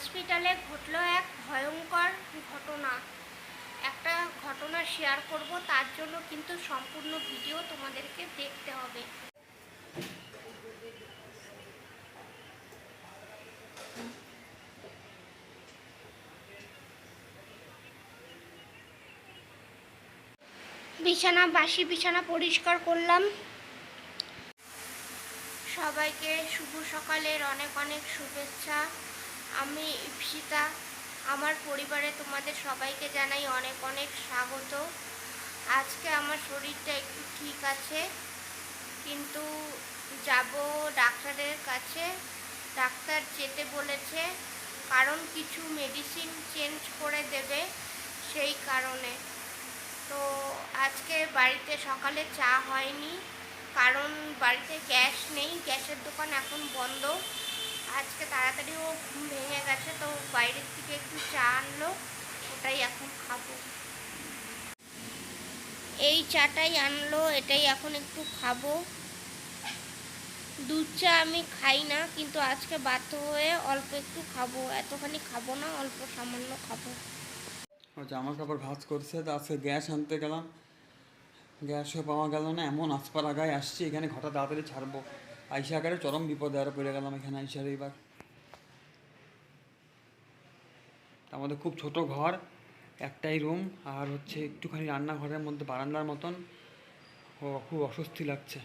হসপিটালে ঘটলো এক ভয়ঙ্কর ঘটনা। একটা ঘটনা শেয়ার করব, তার জন্য কিন্তু সম্পূর্ণ ভিডিও তোমাদেরকে দেখতে হবে। বিছানা বাসি বিছানা পরিষ্কার করলাম। সবাইকে শুভ সকালের অনেক অনেক শুভেচ্ছা। আমি ইপসিতা আমার পরিবারে তোমাদের সবাইকে জানাই অনেক অনেক স্বাগত। আজকে আমার শরীরটা একটু ঠিক আছে, কিন্তু যাব ডাক্তারের কাছে। ডাক্তার যেতে বলেছে, কারণ কিছু মেডিসিন চেঞ্জ করে দেবে সেই কারণে। তো আজকে বাড়িতে সকালে চা হয়নি, কারণ বাড়িতে গ্যাস নেই, গ্যাসের দোকান এখন বন্ধ। আজকে তাড়াতাড়ি ও ঘুম ভেঙে গেছে, তো বাইরের থেকে একটু চা আনলো, ওটাই এখন খাব। এই চাটাই আনলো, এটাই এখন একটু খাব। দুধ চা আমি খাই না, কিন্তু আজকে বাধ্য হয়ে অল্প একটু খাব। এতখানি খাব না, অল্প সামান্য খাব। জামা কাপড় ভাজ করছে, তো আজকে গ্যাস আনতে গেলাম। গ্যাসও পাওয়া গেল না, এমন আসপার আগায় আসছি, এখানে ঘটা তাড়াতাড়ি ছাড়বো। আইসা আকারে চরম বিপদে আরও পড়ে গেলাম এখানে আইসার এইবার। আমাদের খুব ছোট ঘর, একটাই রুম আর হচ্ছে একটুখানি রান্নাঘরের মধ্যে বারান্দার মতন। খুব অস্বস্তি লাগছে।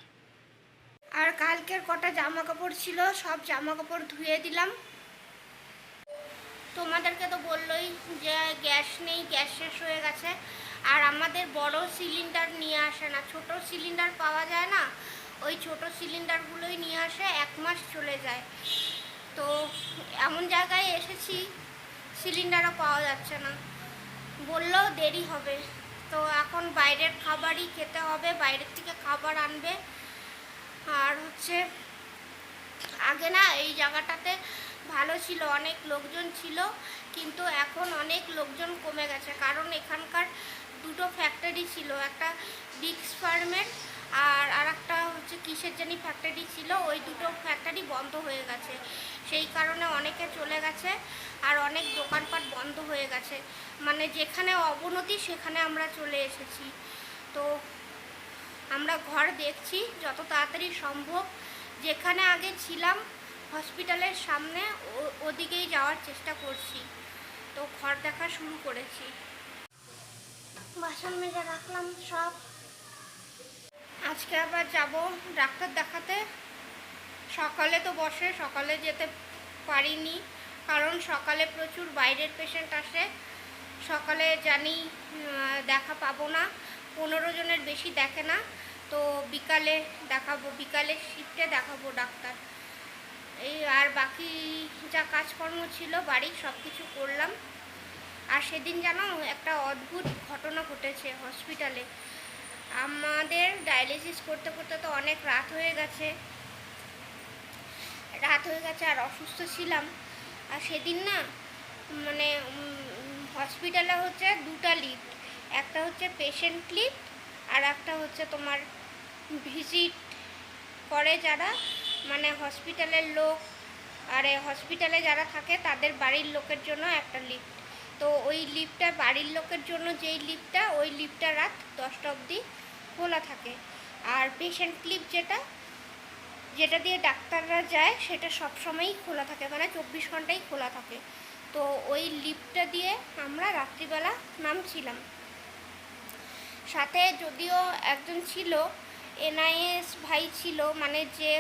আর কালকের কটা জামা কাপড় ছিল, সব জামা কাপড় ধুয়ে দিলাম। তোমাদেরকে তো বললোই যে গ্যাস নেই, গ্যাস শেষ হয়ে গেছে। আর আমাদের বড় সিলিন্ডার নিয়ে আসে না, ছোট সিলিন্ডার পাওয়া যায় না। ওই ছোট সিলিন্ডারগুলোই নিয়ে আসে, এক মাস চলে যায়। তো এমন জায়গায় এসেছি সিলিন্ডারও পাওয়া যাচ্ছে না। বললেও দেরি হবে। তো এখন বাইরের খাবারই খেতে হবে, বাইরের থেকে খাবার আনবে। আর হচ্ছে, আগে না এই জায়গাটাতে ভালো ছিল, অনেক লোকজন ছিল, কিন্তু এখন অনেক লোকজন কমে গেছে। কারণ এখানকার দুটো ফ্যাক্টরি ছিল, একটা বিক্স ফার্মের আর আর কিসের জানি ফ্যাক্টরি ছিল, ওই দুটো ফ্যাক্টরি বন্ধ হয়ে গেছে। সেই কারণে অনেকে চলে গেছে আর অনেক দোকানপাট বন্ধ হয়ে গেছে। মানে যেখানে অবনতি, সেখানে আমরা চলে এসেছি। তো আমরা ঘর দেখছি, যত তাড়াতাড়ি সম্ভব। যেখানে আগে ছিলাম হসপিটালের সামনে ওদিকেই যাওয়ার চেষ্টা করছি। তো ঘর দেখা শুরু করেছি। বাসন মেজে রাখলাম সব। আজকে আবার যাব ডাক্তার দেখাতে। সকালে তো বসে, সকালে যেতে পারিনি, কারণ সকালে প্রচুর বাইরের পেশেন্ট আসে। সকালে জানি দেখা পাবো না, পনেরো জনের বেশি দেখে না, তো বিকালে দেখাবো বিকালের শিফটে দেখাবো ডাক্তার। এই আর বাকি যা কাজকর্ম ছিল বাড়ির সব কিছু করলাম। আর সেদিন জানো একটা অদ্ভুত ঘটনা ঘটেছে হসপিটালে আমাদের ডায়ালিসিস করতে করতে তো অনেক রাত হয়ে গেছে। রাত হয়ে গেছে আর অসুস্থ ছিলাম। আর সেদিন না মানে হসপিটালে হচ্ছে দুটা লিফট একটা হচ্ছে পেশেন্ট লিফট আর একটা হচ্ছে তোমার ভিজিট করে যারা মানে হসপিটালের লোক। আর হসপিটালে যারা থাকে, তাদের বাড়ির লোকের জন্য একটা লিফট তো ওই লিফটটা বাড়ির লোকের জন্য যেই লিফটটা, ওই লিফটটা রাত দশটা অবধি খোলা থাকে। আর পেশেন্ট লিফট যেটা যেটা দিয়ে ডাক্তাররা যায়, সেটা সবসময়ই খোলা থাকে। মানে চব্বিশ ঘন্টাই খোলা থাকে। তো ওই লিফটটা দিয়ে আমরা রাত্রিবেলা নামছিলাম। সাথে যদিও একজন ছিল, এনআইএস ভাই ছিল মানে যে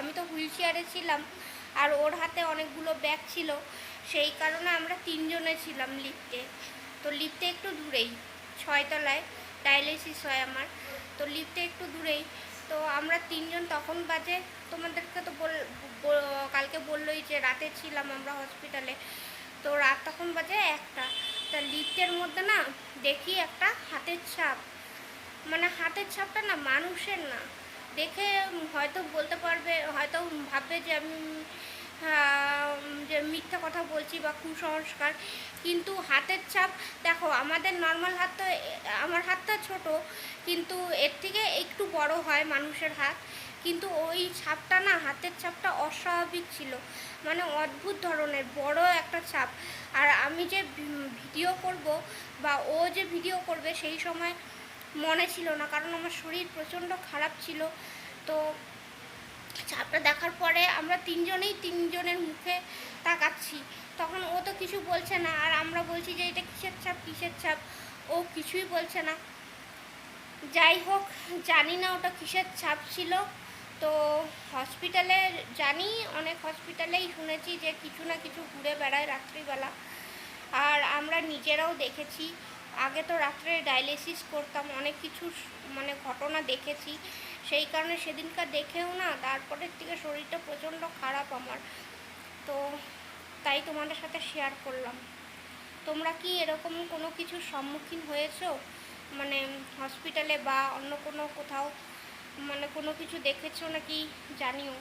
আমি তো হুইল চেয়ারে ছিলাম, আর ওর হাতে অনেকগুলো ব্যাগ ছিল। সেই কারণে আমরা তিনজনে ছিলাম লিফটে। তো লিফটে একটু দূরেই, ছয়তলায় ডায়ালিসিস হয় আমার। তো লিফটে একটু দূরেই, তো আমরা তিনজন তখন বাজে, তোমাদেরকে তো বল কালকে বললোই যে রাতে ছিলাম আমরা হসপিটালে। তো রাত তখন বাজে একটা, তা লিফটের মধ্যে না দেখি একটা হাতের ছাপ। মানে হাতের ছাপটা না মানুষের না। দেখে হয়তো বলতে পারবে, হয়তো ভাববে যে আমি যে মিথ্যা কথা বলছি বা কুসংস্কার, কিন্তু হাতের ছাপ, দেখো, আমাদের নর্মাল হাত তো, আমার হাতটা ছোট, কিন্তু এর থেকে একটু বড় হয় মানুষের হাত, কিন্তু ওই ছাপটা না, হাতের ছাপটা অস্বাভাবিক ছিল মানে অদ্ভুত ধরনের, বড় একটা চাপ আর আমি যে ভিডিও করব বা ও যে ভিডিও করবে, সেই সময় মনে ছিল না, কারণ আমার শরীর প্রচণ্ড খারাপ ছিল, তো চাপটা দেখার পরে আমরা তিনজনেই তিনজনের মুখে তাকাচ্ছি। তখন ও তো কিছু বলছে না, আর আমরা বলছি যে, এটা কিসের ছাপ কিসের ছাপ? ও কিছুই বলছে না। যাই হোক, জানি না ওটা কিসের ছাপ ছিল। তো হসপিটালে জানি, অনেক হসপিটালেই শুনেছি যে, কিছু না কিছু ঘুরে বেড়ায় রাত্রিবেলা। আর আমরা নিজেরাও দেখেছি। আগে তো রাত্রে ডায়ালিসিস করতাম, অনেক কিছু মানে ঘটনা দেখেছি। সেই কারণে সেদিনকার দেখেও না, তারপরের থেকে শরীরটা প্রচণ্ড খারাপ আমার। তো তাই তোমাদের সাথে শেয়ার করলাম। তোমরা কি এরকম কোনো কিছুর সম্মুখীন হয়েছো? মানে হসপিটালে বা অন্য কোনো কোথাও মানে কোনো কিছু দেখেছ নাকি জানিও